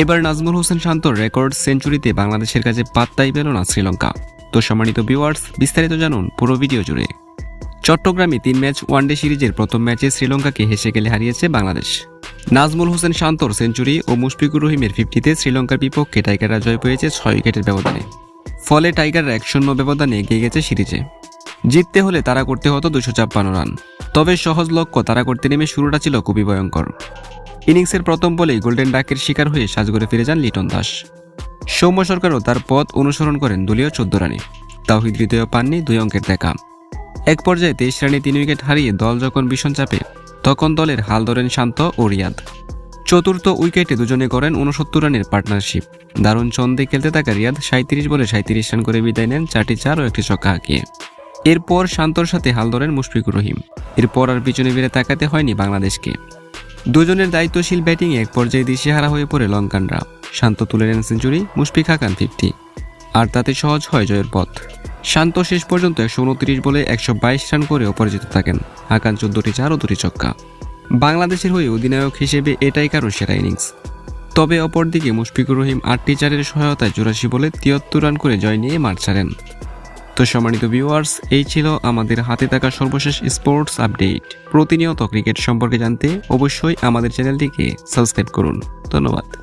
এবার নাজমুল হোসেন শান্তর রেকর্ড সেঞ্চুরিতে বাংলাদেশের কাছে পাত্তাই পেল না শ্রীলঙ্কা। তো সম্মানিত ভিউয়ার্স, বিস্তারিত জানুন পুরো ভিডিও জুড়ে। চট্টগ্রামে তিন ম্যাচ ওয়ানডে সিরিজের প্রথম ম্যাচে শ্রীলঙ্কাকে হেসে গেলে হারিয়েছে বাংলাদেশ। নাজমুল হোসেন শান্তর সেঞ্চুরি ও মুশফিকুর রহিমের ফিফটিতে শ্রীলঙ্কার বিপক্ষে টাইগাররা জয় পেয়েছে ছয় উইকেটের ব্যবধানে। ফলে টাইগাররা এক শূন্য ব্যবধানে এগিয়ে গেছে সিরিজে। জিততে হলে তারা করতে হতো দুশো ছাপ্পান্ন রান। তবে সহজ লক্ষ্য তারা করতে নেমে শুরুটা ছিল খুবই ভয়ঙ্কর। ইনিংসের প্রথম বলেই গোল্ডেন ডাকের শিকার হয়ে সাজগরে ফিরে যান লিটন দাস। সৌম্য সরকারও তার পথ অনুসরণ করেন দলীয় চোদ্দ রানে। তাওহিদ হৃদয় পাননি দুই অঙ্কের দেখা। এক পর্যায়ে তেইশ রানে তিন উইকেট হারিয়ে দল যখন ভীষণ চাপে, তখন দলের হাল ধরেন শান্ত ও রিয়াদ। চতুর্থ উইকেটে দুজনে করেন উনসত্তর রানের পার্টনারশিপ। দারুণ ছন্দে খেলতে থাকা রিয়াদ সাঁত্রিশ বলে সাঁত্রিশ রান করে বিদায় নেন চারটি চার ও একটি ছক্কা হাঁকিয়ে। এরপর শান্তর সাথে হাল ধরেন মুশফিকুর রহিম। এরপর আর পিছনে ফিরে তাকাতে হয়নি বাংলাদেশকে। দুজনের দায়িত্বশীল ব্যাটিংয়ে এক পর্যায়ে দিশেহারা হয়ে পড়ে লঙ্কানরা। শান্ত তুলে নেন সেঞ্চুরি, মুশফিক হাকান ফিফটি। আর তাতে সহজ হয় জয়ের পথ। শান্ত শেষ পর্যন্ত একশো উনত্রিশ বলে একশো বাইশ রান করে অপরাজিত থাকেন। হাকান চোদ্দটি চার ও দুটি ছক্কা। বাংলাদেশের হয়ে অধিনায়ক হিসেবে এটাই কারও সেরা ইনিংস। তবে অপরদিকে মুশফিকুর রহিম আটটি চারের সহায়তায় চুরাশি বলে তিয়াত্তর রান করে জয় নিয়ে মাঠ ছাড়েন। তো সম্মানিত ভিউয়ার্স এই ছিল আমাদের হাতে থাকা সর্বশেষ স্পোর্টস আপডেট প্রতিনিয়ত ক্রিকেট সম্পর্কে জানতে অবশ্যই আমাদের চ্যানেলটিকে সাবস্ক্রাইব করুন। ধন্যবাদ।